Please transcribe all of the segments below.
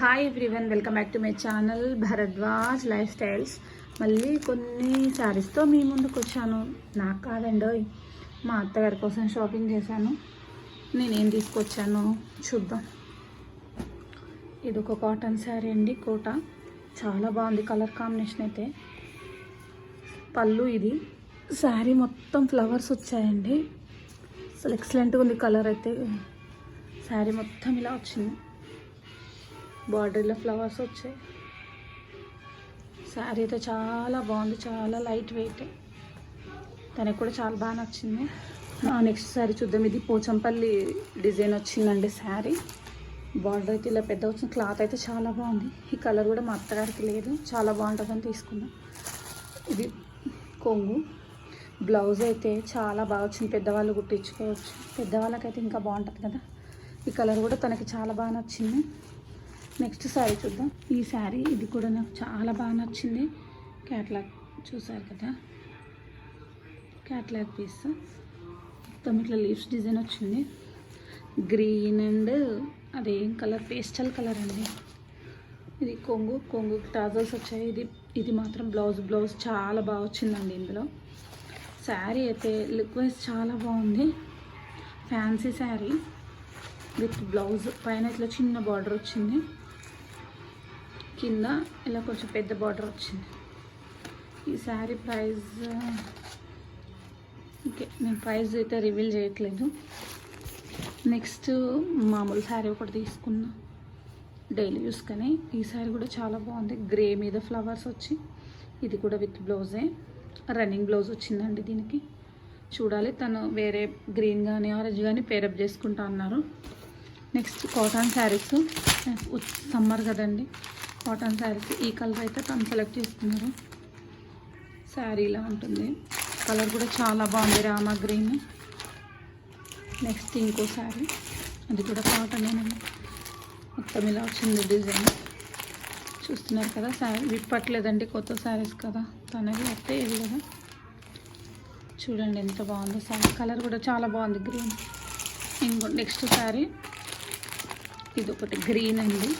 Hi everyone welcome back to my channel Bharadwaj life styles మళ్ళీ కొన్ని శారీస్తో మీ ముందుకు వచ్చాను. నాకు కాదండి మా అత్తగారి కోసం షాపింగ్ చేశాను. నేనేం తీసుకొచ్చాను చూద్దాం. ఇది ఒక కాటన్ శారీ అండి కోట. చాలా బాగుంది కలర్ కాంబినేషన్ అయితే. పళ్ళు ఇది. శారీ మొత్తం ఫ్లవర్స్ వచ్చాయండి. అసలు ఎక్సలెంట్గా ఉంది కలర్ అయితే. శారీ మొత్తం ఇలా వచ్చింది. బార్డర్లో ఫ్లవర్స్ వచ్చాయి. శారీ అయితే చాలా బాగుంది చాలా లైట్ వెయిట్. తనకి కూడా చాలా బాగా నచ్చింది. నెక్స్ట్ శారీ చూద్దాం. ఇది పోచంపల్లి డిజైన్ వచ్చిందండి శారీ బార్డర్ అయితే ఇలా పెద్ద వచ్చిన క్లాత్ అయితే చాలా బాగుంది. ఈ కలర్ కూడా మా అత్తగారికి లేదు. చాలా బాగుంటుందని తీసుకున్నాం. ఇది కొంగు. బ్లౌజ్ అయితే చాలా బాగా వచ్చింది. పెద్దవాళ్ళు కుట్టించుకోవచ్చు. పెద్దవాళ్ళకైతే ఇంకా బాగుంటుంది కదా. ఈ కలర్ కూడా తనకి చాలా బాగా నచ్చింది. నెక్స్ట్ శారీ చూద్దాం. ఈ శారీ ఇది కూడా నాకు చాలా బాగా నచ్చింది. క్యాట్లాగ్ చూసారు కదా? క్యాట్లాగ్ పీస్ మొత్తం ఇట్లా లీవ్స్ డిజైన్ వచ్చింది. గ్రీన్ అండ్ అదేం కలర్ పేస్టల్ కలర్ అండి. ఇది కొంగు కొంగు టాజల్స్ వచ్చాయి. ఇది ఇది మాత్రం బ్లౌజ్ బ్లౌజ్ చాలా బాగా వచ్చిందండి ఇందులో. శారీ అయితే లుక్ వైజ్ చాలా బాగుంది. ఫ్యాన్సీ శారీ విత్ బ్లౌజ్ పైన ఇట్లా చిన్న బార్డర్ వచ్చింది. కింద ఇలా కొంచెం పెద్ద బార్డర్ వచ్చింది. ఈ శారీ ప్రైస్ ఓకే నేను ప్రైస్ అయితే రివీల్ చేయట్లేదు. నెక్స్ట్ మామూలు శారీ ఒకటి తీసుకున్నా డైలీ యూస్ కానీ. ఈ శారీ కూడా చాలా బాగుంది. గ్రే మీద ఫ్లవర్స్ వచ్చి ఇది కూడా విత్ బ్లౌజే రన్నింగ్ బ్లౌజ్ వచ్చిందండి దీనికి. చూడాలి తను వేరే గ్రీన్ కానీ ఆరెంజ్ కానీ పేరప్ చేసుకుంటా అన్నారు. నెక్స్ట్ కాటన్ శారీస్ సమ్మర్ కదండి. కాటన్ శారీస్ ఈ కలర్ అయితే తను సెలెక్ట్ చేసుకున్నారు శారీ ఇలా ఉంటుంది. కలర్ కూడా చాలా బాగుంది. రామా గ్రీన్. నెక్స్ట్ ఇంకో శారీ. అది కూడా కాటన్ మొత్తం ఇలా వచ్చింది డిజైన్. చూస్తున్నారు కదా శారీ. విప్పట్లేదండి కొత్త శారీస్ కదా. తనది అయితే ఏది కదా. చూడండి ఎంత బాగుందో శారీ. కలర్ కూడా చాలా బాగుంది. గ్రీన్. ఇంకో నెక్స్ట్ శారీ. ఇది ఒకటి గ్రీన్ అండి.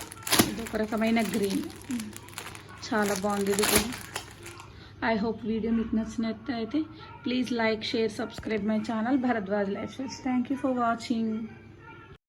ఇది ఒక రకమైన గ్రీన్. చాలా బాగుంది ఇది కూడా. ఐ హోప్ వీడియో మీకు నచ్చినట్లయితే please like share subscribe my channel Bharadwaj life styles thank you for watching